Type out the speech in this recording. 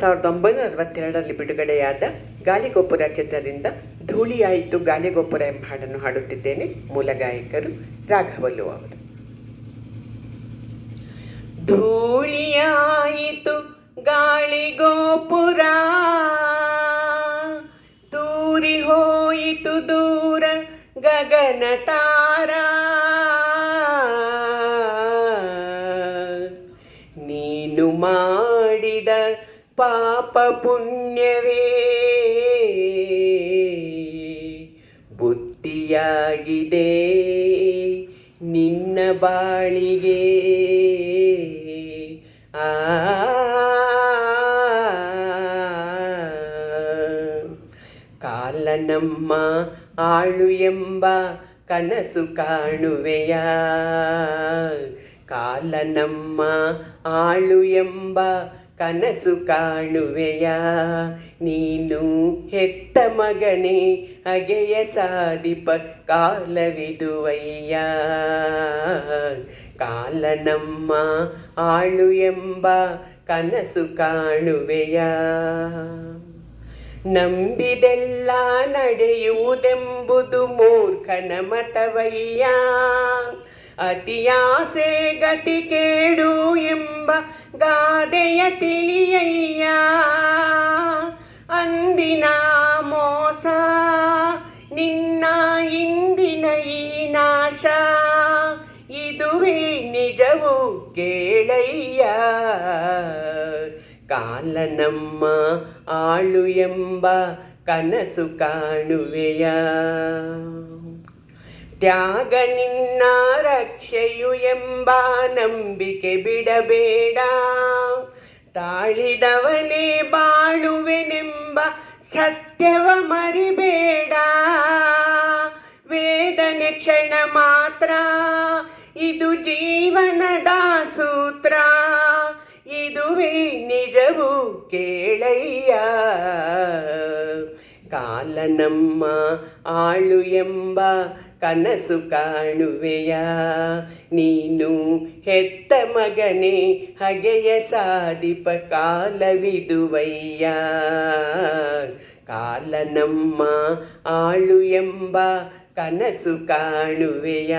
ಸಾವಿರದ ಒಂಬೈನೂರ ಅರವತ್ತೆರಡರಲ್ಲಿ ಬಿಡುಗಡೆಯಾದ ಗಾಳಿಗೋಪುರ ಚಿತ್ರದಿಂದ ಧೂಳಿಯಾಯಿತು ಗಾಳಿಗೋಪುರ ಎಂಬ ಹಾಡನ್ನು ಹಾಡುತ್ತಿದ್ದೇನೆ ಮೂಲ ಗಾಯಕರು ರಾಘವಲ್ಲು ಅವರು. ಧೂಳಿಯಾಯಿತು ಗಾಳಿಗೋಪುರ, ತೂರಿ ಹೋಯಿತು ದೂರ ಗಗನ ತಾರ. ನೀನು ಮಾಡಿದ ಪಾಪ ಪುಣ್ಯವೇ ಬುದ್ಧಿಯಾಗಿದೆ ನಿನ್ನ ಬಾಳಿಗೆ ಆ ಕಾಲ ನಮ್ಮ ಆಳು ಎಂಬ ಕನಸು ಕಾಣುವೆಯ ಕಾಲ ನಮ್ಮ ಆಳು ಎಂಬ ಕನಸು ಕಾಣುವೆಯ? ನೀನು ಹೆತ್ತ ಮಗನೇ, ಅಗೆಯ ಸಾಧಿಪ ಕಾಲವಿದುವಯ್ಯ? ಕಾಲ ನಮ್ಮ ಆಳು ಎಂಬ ಕನಸು ಕಾಣುವೆಯ? ನಂಬಿದೆಲ್ಲ ನಡೆಯುವುದೆಂಬುದು ಮೂರ್ಖನ ಮತವಯ್ಯ? ಅತಿಯಾಸೆ ಗತಿ ಕೇಡು ಎಂಬ ಗಾದೆಯ ತಿಳಿಯಯ್ಯ. ಅಂದಿನ ಮೋಸ, ನಿನ್ನ ಇಂದಿನ ಈ ನಾಶ, ಇದುವೇ ನಿಜವು ಕೇಳಯ್ಯ. ಕಾಲನಮ್ಮ ಆಳು ಎಂಬ ಕನಸು ಕಾಣುವೆಯ. ತ್ಯಾಗ ನಿನ್ನ ರಕ್ಷೆಯು ಎಂಬ ನಂಬಿಕೆ ಬಿಡಬೇಡ. ತಾಳಿದವನೇ ಬಾಳುವೆನೆಂಬ ಸತ್ಯವ ಮರಿಬೇಡ. ವೇದನೆ ಕ್ಷಣ ಮಾತ್ರ, ಇದು ಜೀವನದ ಸೂತ್ರ. ಇದುವೇ ನಿಜವು ಕೇಳಯ್ಯ. ಕಾಲ ನಮ್ಮ ಆಳು ಎಂಬ ಕನಸು ಕಾಣುವೆಯ? ನೀನು ಹೆತ್ತ ಮಗನೇ ಹಗೆಯ ಸಾಧಿಪ ಕಾಲವಿದುವಯ್ಯ? ಕಾಲ ನಮ್ಮ ಆಳು ಎಂಬ ಕನಸು ಕಾಣುವೆಯ?